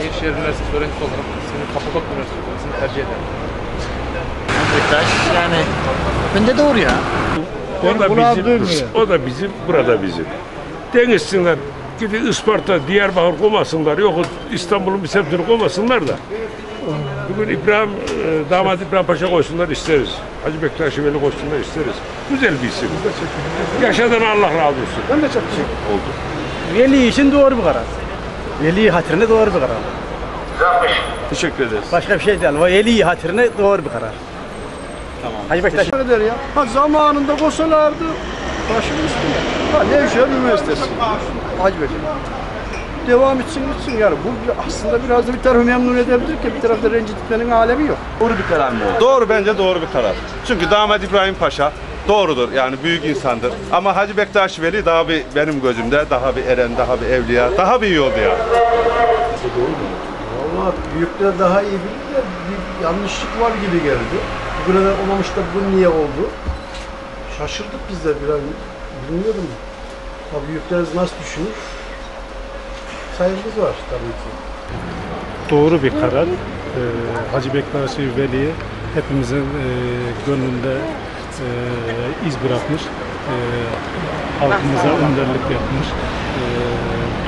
Nevşehir Üniversitesi öğrencisi olarak ismini Kapadokya Üniversitesi olmasını tercih ederim. Beşiktaş yani bence doğru ya. O da bizim, o da bizim, burada bizim. Denizsinler, gidin Isparta, Diyarbakır koymasınlar. Yok İstanbul'un bir semtini koymasınlar da. Bugün İbrahim, e, damat İbrahim Paşa koysunlar isteriz. Hacı Bektaş Veli koysunlar isteriz. Güzel bir isim. Yaşadan Allah razı olsun. Ben de çok oldu. Veli için doğru bir karar. Veli hatırına doğru bir karar. Teşekkür ederiz. Başka bir şey değil. Veli hatırına doğru bir karar. Tamam. Hacı Bektaş. eder ya. Ha zamanında kosalardı. Başım üstüne. Ha Nevşehir Üniversitesi. Hacı Bekir. Devam etsin gitsin yani. Bu aslında biraz da bir tarafı memnun edebilir ki bir tarafta rencitmenin alemi yok. Doğru bir karar mı oldu? Doğru bence doğru bir karar. Çünkü damat İbrahim Paşa doğrudur yani büyük insandır. Ama Hacı Bektaş Veli daha bir benim gözümde daha bir eren, daha bir evliya, daha bir iyi oldu ya. Valla büyükler daha iyi bilir de bir yanlışlık var gibi geldi. Bugüne kadar olmamış da bu niye oldu? Şaşırdık biz de biraz. Bilmiyorum. Ha büyüklerimiz nasıl düşünür? Saygımız var tabii ki. doğru bir karar. Ee, Hacı Bektaş Veli'ye hepimizin e, gönlünde e, iz bırakmış. E, halkımıza önderlik yapmış. E,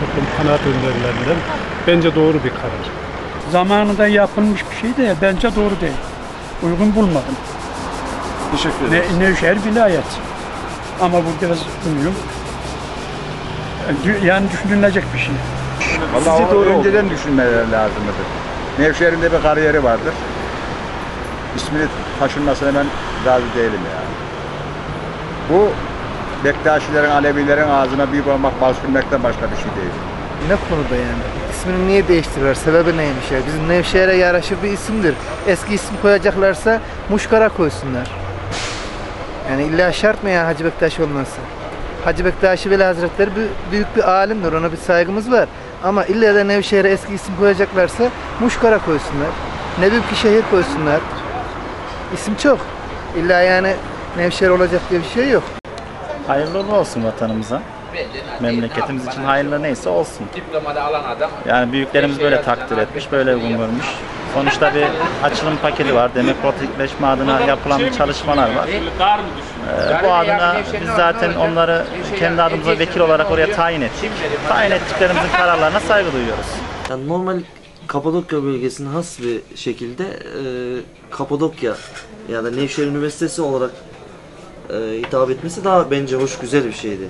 toplum kanaat önderlerinden. Bence doğru bir karar. zamanında yapılmış bir şey de bence doğru değil. Uygun bulmadım. Teşekkür ederiz. Ne, Nevşehir vilayet. Ama bu biraz bilmiyorum. Yani düşünülecek bir şey. Sizi doğru önceden düşünmeleri lazımdır. Nevşehir'in de bir kariyeri vardır. İsmini taşınmasına ben razı değilim yani. Bu Bektaşilerin, Alevilerin ağzına bir parmak bal sürmekten başka bir şey değil. Ne konuda yani? İsmini niye değiştirirler? Sebebi neymiş ya? Bizim Nevşehir'e yaraşır bir isimdir. Eski isim koyacaklarsa Muşkara koysunlar. Yani illa şart mı ya Hacı Bektaş olması? Hacı Bektaş Veli Hazretleri büyük bir alimdir. Ona bir saygımız var. Ama illa da Nevşehir'e eski isim koyacaklarsa Muşkara koysunlar. Ne büyük bir şehir koysunlar. İsim çok. İlla yani Nevşehir olacak diye bir şey yok. Hayırlı uğurlu olsun vatanımıza. Memleketimiz için hayırlı neyse olsun. Diplomada alan adam Yani büyüklerimiz böyle takdir etmiş, böyle uygun görmüş. Sonuçta bir açılım paketi var. Demokratikleşme adına yapılan çalışmalar var. Ee, bu adına biz zaten onları kendi adımıza vekil olarak oraya tayin ettik. Tayin ettiklerimizin kararlarına saygı duyuyoruz. Yani normal Kapadokya bölgesine has bir şekilde e, Kapadokya ya da Nevşehir Üniversitesi olarak e, hitap etmesi daha bence hoş güzel bir şeydi.